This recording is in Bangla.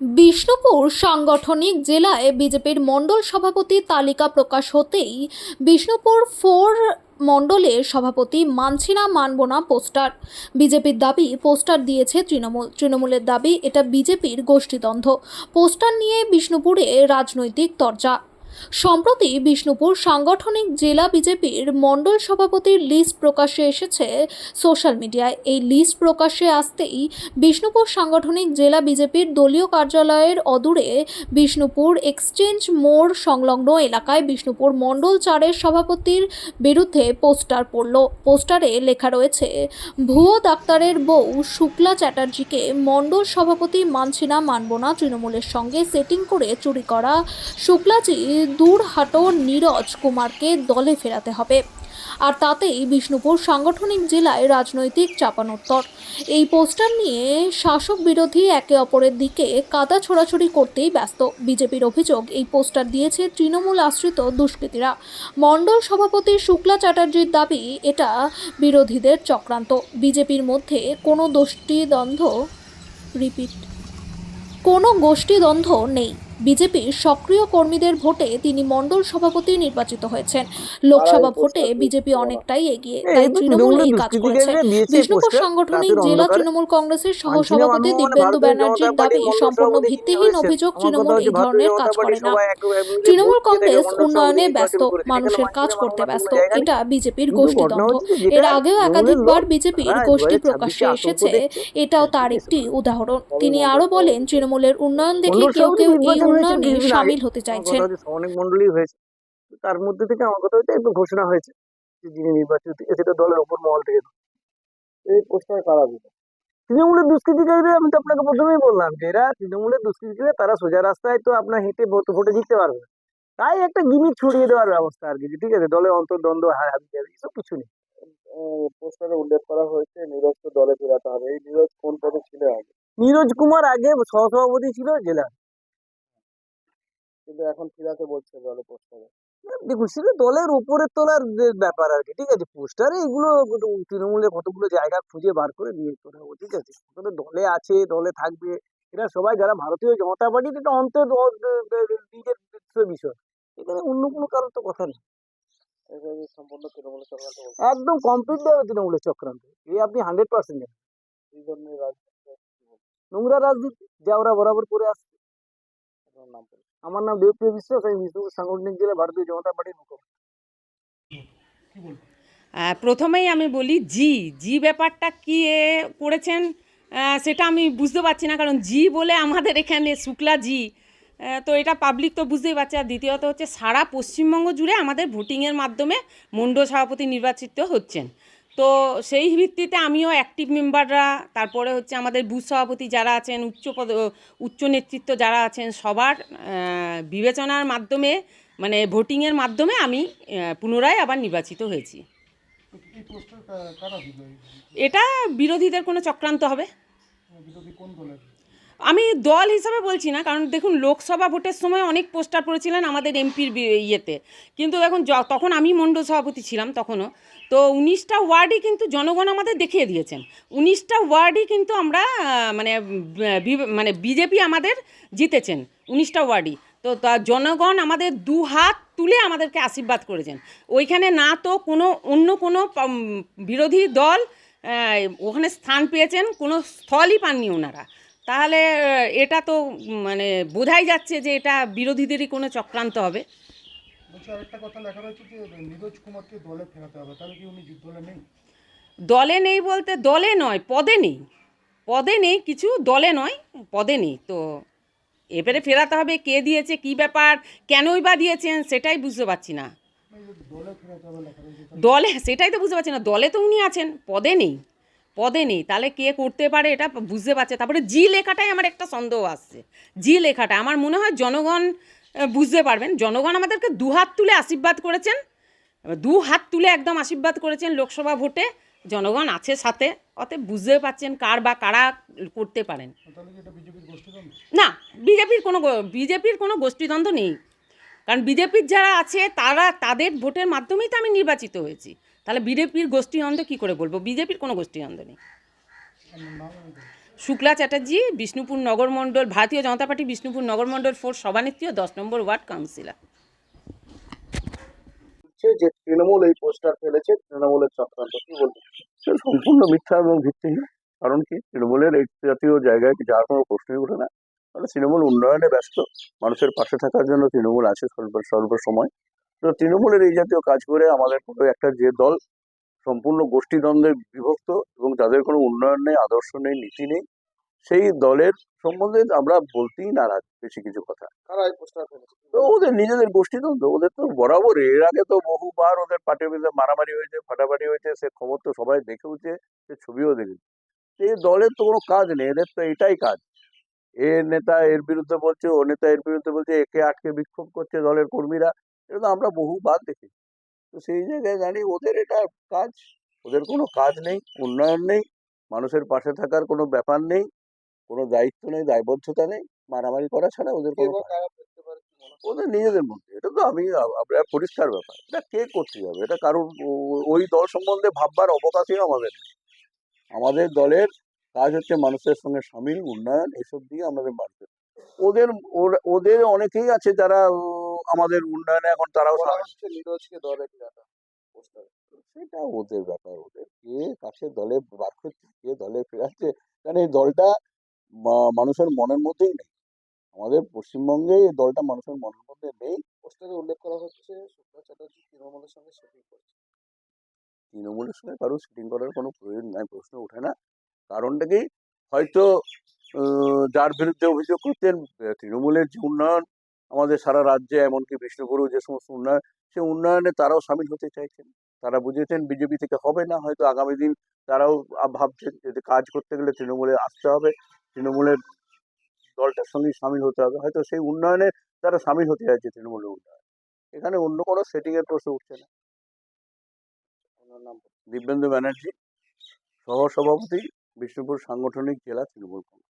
বিষ্ণুপুর সাংগঠনিক জেলায় বিজেপির মণ্ডল সভাপতি তালিকা প্রকাশ হতেই বিষ্ণুপুর ফোর মণ্ডলের সভাপতি মানছি না মানব না পোস্টার। বিজেপির দাবি, পোস্টার দিয়েছে তৃণমূল। তৃণমূলের দাবি, এটা বিজেপির গোষ্ঠীদ্বন্দ্ব। পোস্টার নিয়ে বিষ্ণুপুরে রাজনৈতিক তরজা। সম্প্রতি বিষ্ণুপুর সাংগঠনিক জেলা বিজেপির মণ্ডল সভাপতির লিস্ট প্রকাশ্যে এসেছে সোশ্যাল মিডিয়ায়। এই লিস্ট প্রকাশ্যে আসতেই বিষ্ণুপুর সাংগঠনিক জেলা বিজেপির দলীয় কার্যালয়ের অদূরে বিষ্ণুপুর এক্সচেঞ্জ মোড় সংলগ্ন এলাকায় বিষ্ণুপুর মণ্ডল চারের সভাপতির বিরুদ্ধে পোস্টার পড়ল। পোস্টারে লেখা রয়েছে, ভুয়ো ডাক্তারের বউ শুক্লা চ্যাটার্জিকে মণ্ডল সভাপতি মানছি না মানব না। তৃণমূলের সঙ্গে সেটিং করে চুরি করা। শুক্লাজি দূর হাটো নীরজ কুমারকে দলে ফেরাতে হবে। আর তাতেই বিষ্ণুপুর সাংগঠনিক জেলায় রাজনৈতিক চাপানোত্তর। এই পোস্টার নিয়ে শাসক বিরোধী একে অপরের দিকে কাদা ছোড়াছড়ি করতেই ব্যস্ত। বিজেপির অভিযোগ, এই পোস্টার দিয়েছে তৃণমূল আশ্রিত দুষ্কৃতীরা। মণ্ডল সভাপতি শুক্লা চ্যাটার্জির দাবি, এটা বিরোধীদের চক্রান্ত। বিজেপির মধ্যে কোনো গোষ্ঠীদ্বন্দ্ব, রিপিট, কোনো গোষ্ঠীদ্বন্দ্ব নেই। বিজেপির সক্রিয় কর্মীদের ভোটে তিনি মণ্ডল সভাপতি নির্বাচিত হয়েছেন লোকসভা ভোটে বিজেপি অনেকটাই এগিয়ে তাই তৃণমূল এই কাজ করেছে বিষ্ণুপুর সাংগঠনিক জেলা তৃণমূল কংগ্রেসের সহসভাপতি দিব্যেন্দু ব্যানার্জির দাবি সম্পূর্ণ ভিত্তিহীন অভিযোগ তৃণমূল এই ধরনের কাজ করে না তৃণমূল কংগ্রেস উন্নয়নে ব্যস্ত মানুষের কাজ করতে ব্যস্ত। এটা বিজেপির গোষ্ঠীদ্বন্দ্ব এর আগেও একাধিকবার বিজেপির গোষ্ঠী প্রকাশ্যে এসেছে এটাও তার একটি উদাহরণ তিনি আরও বলেন তৃণমূলের উন্নয়ন দেখে কেউ কেউ এই উন্নয়নে সামিল হতে চাইছেন। অনেক মন্ডলী হয়েছে। তার মধ্যে থেকে আমার কথা হচ্ছে একটু ঘোষণা হয়েছে যে যিনি নির্বাচিত সেটা দলের ওপর মহল থেকে এই পোস্টার কারা দিল তৃণমূলের দুষ্কৃতিকারীরা আমি তো আপনাকে প্রথমেই বললাম যে এরা তৃণমূলের দুষ্কৃতিকারীরা তারা সোজা রাস্তায় তো আপনার হেঁটে ভোট ভোটে জিততে পারবে তাই একটা গিমিক ছড়িয়ে দেওয়ার ব্যবস্থা আর কি ঠিক আছে দলে অন্তর্দ্বন্দ্ব হাবি যাবে এসব কিছু নেই। পোস্টারে উল্লেখ করা হয়েছে নীরজকে দলে ফেরাতে হবে। এই নীরজ কোন পদে ছিল আগে? নীরজ কুমার আগে সহসভাপতি ছিল জেলার কিন্তু এখন ফিরাতে বলছে দলে পোস্টারে। দেখুন সেটা দলের উপরের তোলার ব্যাপার আর কি ঠিক আছে? পোস্টারে এগুলো তৃণমূলের কতগুলো জায়গা খুঁজে বার করে নিয়ে হবে ঠিক আছে? দলে আছে দলে থাকবে এরা সবাই যারা ভারতীয় জনতা পার্টি এটা অন্তর নিজের বিষয়। এখানে অন্য কোনো কারোর তো কথা নেই। সম্পূর্ণ তৃণমূলের চক্রান্ত একদম কমপ্লিট দেবে তৃণমূলের চক্রান্ত। এই আপনি হান্ড্রেড পার্সেন্ট রাজনীতি নোংরা রাজনীতি যা ওরা বরাবর করে আসছে। নাম আমার নাম দেবপ্রিয় বিশ্বাস আমি বিষ্ণুপুর সাংগঠনিক জেলা ভারতীয় জনতা পার্টির আহ, প্রথমেই আমি বলি জি। জি ব্যাপারটা কি এ করেছেন সেটা আমি বুঝতে পারছি না কারণ জি বলে আমাদের এখানে শুক্লা জি। তো এটা পাবলিক তো বুঝতেই পারছে। আর দ্বিতীয়ত হচ্ছে সারা পশ্চিমবঙ্গ জুড়ে আমাদের ভোটিংয়ের মাধ্যমে মণ্ডল সভাপতি নির্বাচিত হচ্ছেন। তো সেই ভিত্তিতে আমিও অ্যাক্টিভ মেম্বাররা তারপরে হচ্ছে আমাদের বুথ সভাপতি যারা আছেন উচ্চ পদ উচ্চ নেতৃত্ব যারা আছেন সবার বিবেচনার মাধ্যমে মানে ভোটিংয়ের মাধ্যমে আমি পুনরায় আবার নির্বাচিত হয়েছি। এটা বিরোধীদের কোনো চক্রান্ত হবে। বিরোধী কোন দলের? আমি দল হিসাবে বলছি না, কারণ দেখুন লোকসভা ভোটের সময় অনেক পোস্টার পড়েছিলেন আমাদের এমপির ইয়েতে। কিন্তু দেখুন তখন আমি মণ্ডল সভাপতি ছিলাম তখনও। তো উনিশটা ওয়ার্ডই কিন্তু জনগণ আমাদের দেখিয়ে দিয়েছেন। উনিশটা ওয়ার্ডই কিন্তু আমরা মানে মানে বিজেপি আমাদের জিতেছেন উনিশটা ওয়ার্ডই। তো তা জনগণ আমাদের দু হাত তুলে আমাদেরকে আশীর্বাদ করেছেন। ওইখানে না তো কোনো, অন্য কোনো বিরোধী দল ওখানে স্থান পেয়েছেন, কোনো স্থলই পাননি ওনারা। তাহলে এটা তো মানে বোঝাই যাচ্ছে যে এটা বিরোধীদেরই কোনো চক্রান্ত হবে। আরেকটা কথা লেখা রয়েছে যে নীরজ কুমারকে দলে ফেরাতে হবে তাহলে কি উনি দলে নেই? দলে নেই বলতে দলে নয় পদে নেই। পদে নেই কিছু দলে নয় পদে নেই। তো এবারে ফেরাতে হবে কে দিয়েছে কি ব্যাপার কেনই বা দিয়েছেন সেটাই বুঝতে পারছি না। দলে সেটাই তো বুঝতে পারছি না দলে তো উনি আছেন পদে নেই। পদে নেই তাহলে কে করতে পারে এটা বুঝতে পারছে তারপরে জি লেখাটাই আমার একটা সন্দেহ আসছে জি লেখাটা আমার মনে হয় জনগণ বুঝতে পারবেন জনগণ আমাদেরকে দু হাত তুলে আশীর্বাদ করেছেন দু হাত তুলে একদম আশীর্বাদ করেছেন লোকসভা ভোটে জনগণ আছে সাথে অতএব বুঝতে পারছেন কার বা কারা করতে পারেন। না বিজেপির কোনো বিজেপির কোনো গোষ্ঠীদ্বন্দ্ব নেই। কারণ বিজেপির যারা আছে তারা তাদের ভোটের মাধ্যমেই তো আমি নির্বাচিত হয়েছি। তাহলে বিজেপির গোষ্ঠীদ্বন্দ্ব কী করে বলব? বিজেপির কোনো গোষ্ঠীদ্বন্দ্ব নেই। শুক্লা চ্যাটার্জি বিষ্ণুপুর নগর মণ্ডল ভারতীয় জনতা পার্টি বিষ্ণুপুর নগর মণ্ডল ফোর সভানেত্রী ও দশ নম্বর ওয়ার্ড কাউন্সিলর। হচ্ছে যে তৃণমূল এই পোস্টার ফেলেছে তৃণমূলের চক্রান্ত কি বলবেন সম্পূর্ণ মিথ্যা এবং ভিত্তিহীন। কারণ কি? তৃণমূলের এই জাতীয় জায়গায় যার কোনো প্রশ্নই ওঠে না? কারণ তৃণমূল উন্নয়নে ব্যস্ত মানুষের পাশে থাকার জন্য তৃণমূল আছে সর্ব সর্ব সময়। তো তৃণমূলের এই জাতীয় কাজ করে আমাদের কোনো একটা যে দল সম্পূর্ণ গোষ্ঠীদ্বন্দ্বে বিভক্ত এবং যাদের কোনো উন্নয়ন নেই আদর্শ নেই নীতি নেই সেই দলের সম্বন্ধে আমরা বলতেই নারাজ বেশি কিছু কথা। তো ওদের নিজেদের গোষ্ঠীদ্বন্দ্ব ওদের তো বরাবর এর আগে তো বহুবার ওদের পার্টির মধ্যে মারামারি হয়েছে ফাটাফাটি হয়েছে সে খবর তো সবাই দেখেওছে সে ছবিও দেখেছে। এই দলের তো কোনো কাজ নেই এদের তো এটাই কাজ। এ নেতা এর বিরুদ্ধে বলছে ও নেতা এর বিরুদ্ধে বলছে একে আটকে বিক্ষোভ করছে দলের কর্মীরা। এটা তো আমরা বহুবার দেখি তো সেই জায়গায় দাঁড়িয়ে ওদের এটা কাজ ওদের কোনো কাজ নেই উন্নয়ন নেই মানুষের পাশে থাকার কোনো ব্যাপার নেই কোনো দায়িত্ব নেই দায়বদ্ধতা নেই মারামারি করা ছাড়া ওদের কোনো? ওদের নিজেদের মধ্যে এটা তো আমি আমরা পরিষ্কার ব্যাপার। এটা কে করতে যাবে? এটা কারণ ওই দল সম্বন্ধে ভাববার অবকাশই আমাদের আমাদের দলের কাজ হচ্ছে মানুষের সঙ্গে সামিল উন্নয়ন এসব দিয়ে আমাদের বাড়তে ওদের ওদের অনেকেই আছে যারা আমাদের উন্নয়নে এখন তারাও সেটা ওদের ব্যাপার ওদের কে কাছে দলে বার করছে কে দলে ফেরাচ্ছে কারণ এই দলটা মানুষের মনের মধ্যেই নেই। আমাদের পশ্চিমবঙ্গে এই দলটা মানুষের মনের মধ্যে নেই। পোস্টারে উল্লেখ করা হচ্ছে শুক্লা চ্যাটার্জি তৃণমূলের সঙ্গে সেটিং করছে। তৃণমূলের সঙ্গে কারও শুটিং করার কোনো প্রয়োজন নাই প্রশ্ন ওঠে না। কারণটা কি? হয়তো যার বিরুদ্ধে অভিযোগ করতেন তৃণমূলের যে উন্নয়ন আমাদের সারা রাজ্যে এমনকি বিষ্ণুপুরেও যে সমস্ত উন্নয়ন সে উন্নয়নে তারাও সামিল হতে চাইছেন। তারা বুঝেছেন বিজেপি থেকে হবে না হয়তো আগামী দিন তারাও ভাবছেন যে কাজ করতে গেলে তৃণমূলে আসতে হবে তৃণমূলের দলটার সঙ্গে সামিল হতে হবে। হয়তো সেই উন্নয়নে তারা সামিল হতে চাইছে তৃণমূলের উন্নয়ন। এখানে অন্য কোনো সেটিংয়ের প্রশ্ন উঠছে না। দিব্যেন্দু ব্যানার্জি সহ সভাপতি বিষ্ণুপুর সাংগঠনিক জেলা তৃণমূল কংগ্রেস।